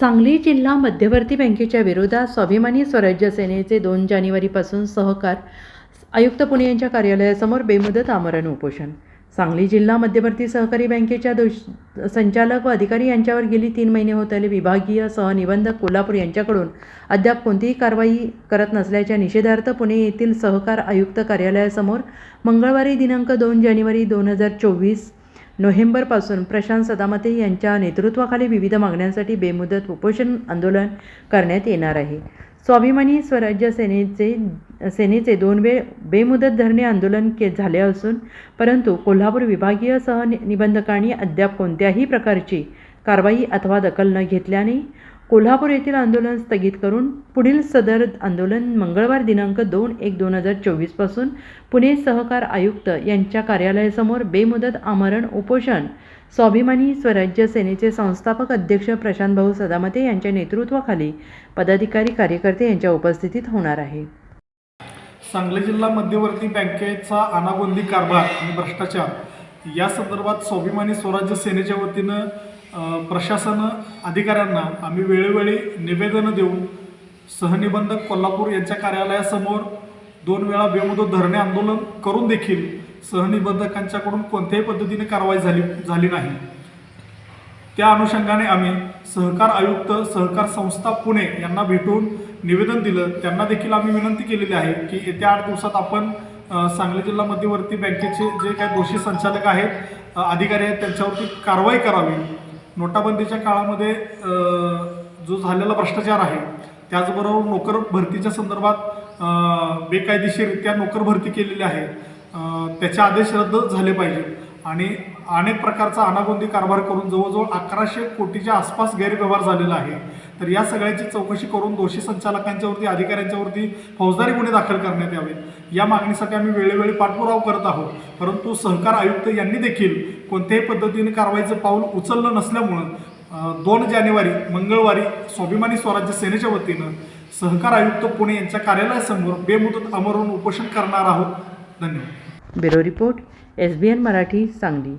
सांगली जिल्हा मध्यवर्ती बँकेच्या विरोधात स्वाभिमानी स्वराज्य सेनेचे दोन जानेवारीपासून सहकार आयुक्त पुणे यांच्या कार्यालयासमोर बेमुदत आमरण उपोषण. सांगली जिल्हा मध्यवर्ती सहकारी बँकेच्या दोष संचालक व अधिकारी यांच्यावर गेली तीन महिने होत आले. विभागीय सहनिबंधक कोल्हापूर यांच्याकडून अद्याप कोणतीही कारवाई करत नसल्याच्या निषेधार्थ पुणे येथील सहकार आयुक्त कार्यालयासमोर मंगळवारी दिनांक दोन जानेवारी दोन हजार चोवीस नोव्हेंबरपासून प्रशांत सदामते यांच्या नेतृत्वाखाली विविध मागण्यांसाठी बेमुदत उपोषण आंदोलन करण्यात येणार आहे. स्वाभिमानी स्वराज्य सेनेचे सेनेचे दोन वेळ बेमुदत धरणे आंदोलन के झाले असून परंतु कोल्हापूर विभागीय सह निबंधकांनी अद्याप कोणत्याही प्रकारची कारवाई अथवा दखल न घेतल्याने कोल्हापूर येथील आंदोलन स्थगित करून पुढील सदर आंदोलन मंगळवार दिनांक दोन एक दोन हजार चोवीसपासून पुणे सहकार आयुक्त यांच्या कार्यालयासमोर बेमुदत आमरण उपोषण. स्वाभिमानी स्वराज्य सेनेचे संस्थापक अध्यक्ष प्रशांतभाऊ सदामते यांच्या नेतृत्वाखाली पदाधिकारी कार्यकर्ते यांच्या उपस्थितीत होणार आहे. सांगली जिल्हा मध्यवर्ती बँकेचा अनागोंदी कारभार आणि भ्रष्टाचार या संदर्भात स्वाभिमानी स्वराज्य सेनेच्या वतीनं प्रशासन अधिकाऱ्यांना आम्ही वेळोवेळी निवेदनं देऊन सहनिबंधक कोल्हापूर यांच्या कार्यालयासमोर दोन वेळा बेमुदत धरणे आंदोलन करून देखील सहनिबंधकांच्याकडून कोणत्याही पद्धतीने कारवाई झाली झाली नाही. त्या अनुषंगाने आम्ही सहकार आयुक्त सहकार संस्था पुणे यांना भेटून निवेदन दिलं. त्यांना देखील आम्ही विनंती केलेली आहे की येत्या आठ दिवसात आपण सांगली जिल्हा मध्यवर्ती बँकेचे जे काही दोषी संचालक आहेत अधिकारी आहेत त्यांच्यावरती कारवाई करावी. नोटाबंदीच्या काळामध्ये जो झालेला भ्रष्टाचार आहे त्याचबरोबर नोकर भरतीच्या संदर्भात बेकायदेशीररित्या नोकर भरती केलेली आहे. त्याचे आदेश रद्द झाले पाहिजे. आणि अनेक प्रकारचा अनागोंदी कारभार करून जवळजवळ अकराशे कोटीच्या आसपास गैरव्यवहार झालेला आहे. तर या सगळ्याची चौकशी करून दोषी संचालकांच्यावरती अधिकाऱ्यांच्यावरती फौजदारी गुन्हे दाखल करण्यात यावेत या मागणीसाठी आम्ही वेळोवेळी पाठपुरावा करत आहोत. परंतु सहकार आयुक्त यांनी देखील कोणत्याही पद्धतीने कारवाईचं पाऊल उचललं नसल्यामुळं दोन जानेवारी मंगळवारी स्वाभिमानी स्वराज्य सेनेच्या वतीनं सहकार आयुक्त पुणे यांच्या कार्यालयासमोर बेमुदत अमरून उपोषण करणार आहोत. धन्यवाद. Bureau report S B N Marathi Sangli.